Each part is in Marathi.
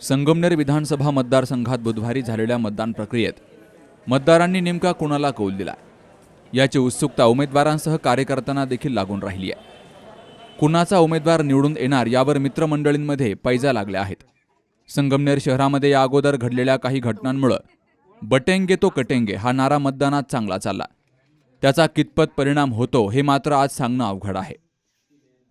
संगमनेर विधानसभा मतदारसंघात बुधवारी झालेल्या मतदान प्रक्रियेत मतदारांनी नेमका कोणाला कौल दिला? याची उत्सुकता उमेदवारांसह कार्यकर्त्यांना देखील लागून राहिली आहे. कुणाचा उमेदवार निवडून येणार यावर मित्रमंडळींमध्ये पैजा लागल्या आहेत. संगमनेर शहरामध्ये या अगोदर घडलेल्या काही घटनांमुळं बटेंगे तो कटेंगे हा नारा मतदानात चांगला चालला. त्याचा कितपत परिणाम होतो हे मात्र आज सांगणं अवघड आहे.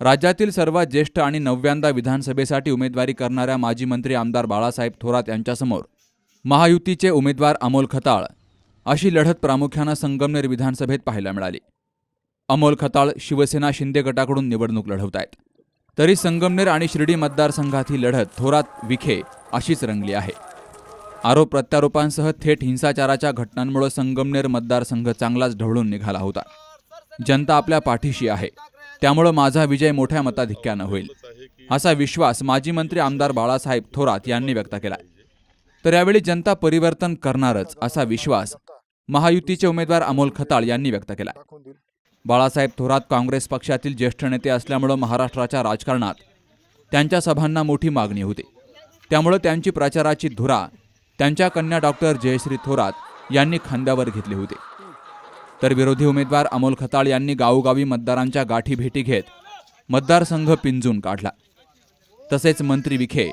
राज्यातील सर्वात ज्येष्ठ आणि नव्यांदा विधानसभेसाठी उमेदवारी करणाऱ्या माजी मंत्री आमदार बाळासाहेब थोरात यांच्यासमोर महायुतीचे उमेदवार अमोल खताळ अशी लढत प्रामुख्यानं संगमनेर विधानसभेत पाहायला मिळाली. अमोल खताळ शिवसेना शिंदे गटाकडून निवडणूक लढवत आहेत तरी संगमनेर आणि शिर्डी मतदारसंघात ही लढत थोरात विखे अशीच रंगली आहे. आरोप प्रत्यारोपांसह थेट हिंसाचाराच्या घटनांमुळे संगमनेर मतदारसंघ चांगलाच ढवळून निघाला होता. जनता आपल्या पाठीशी आहे. त्यामुळं माझा विजय मोठ्या मताधिक्यानं होईल. असा विश्वास माजी मंत्री आमदार बाळासाहेब थोरात यांनी व्यक्त केला तर यावेळी जनता परिवर्तन करणारच असा विश्वास महायुतीचे उमेदवार अमोल खताळ यांनी व्यक्त केला बाळासाहेब थोरात काँग्रेस पक्षातील ज्येष्ठ नेते असल्यामुळं महाराष्ट्राच्या राजकारणात त्यांच्या सभांना मोठी मागणी होती. त्यामुळं त्यांची प्रचाराची धुरा त्यांच्या कन्या डॉक्टर जयश्री थोरात यांनी खांद्यावर घेतली होती. तर विरोधी उमेदवार अमोल खताळ यांनी गावोगावी मतदारांच्या गाठी भेटी घेत मतदारसंघ पिंजून काढला. तसेच मंत्री विखे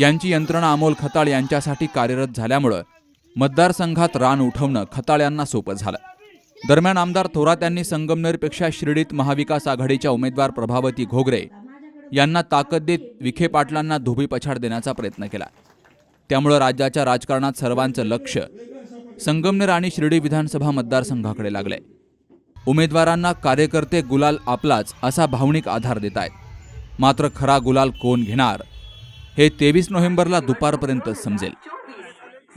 यांची यंत्रणा अमोल खताळ यांच्यासाठी कार्यरत झाल्यामुळं मतदारसंघात रान उठवणं खताळ यांना सोपं झालं. दरम्यान आमदार थोरात यांनी संगमनेरपेक्षा शिर्डीत महाविकास आघाडीच्या उमेदवार प्रभावती घोगरे यांना ताकद देत विखे पाटलांना धोबी पछाड देण्याचा प्रयत्न केला. त्यामुळं राज्याच्या राजकारणात सर्वांचं लक्ष संगमनेर आणि शिर्डी विधानसभा मतदारसंघाकडे लागले. उमेदवारांना कार्यकर्ते गुलाल आपलाच असा भावनिक आधार देत आहेत. मात्र खरा गुलाल कोण घेणार हे तेवीस नोव्हेंबरला दुपारपर्यंत समजेल.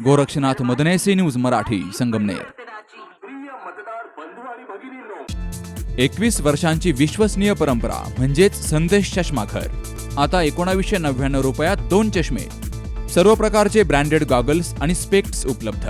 Gorakshnath Madne C news Marathi Sangamner. एकवीस वर्षांची विश्वसनीय परंपरा म्हणजेच संदेश चष्माघर. आता एकोणावीसशे नव्याण्णव रुपयात दोन चष्मे. सर्व प्रकारचे ब्रँडेड गॉगल्स आणि स्पेक्ट्स उपलब्ध.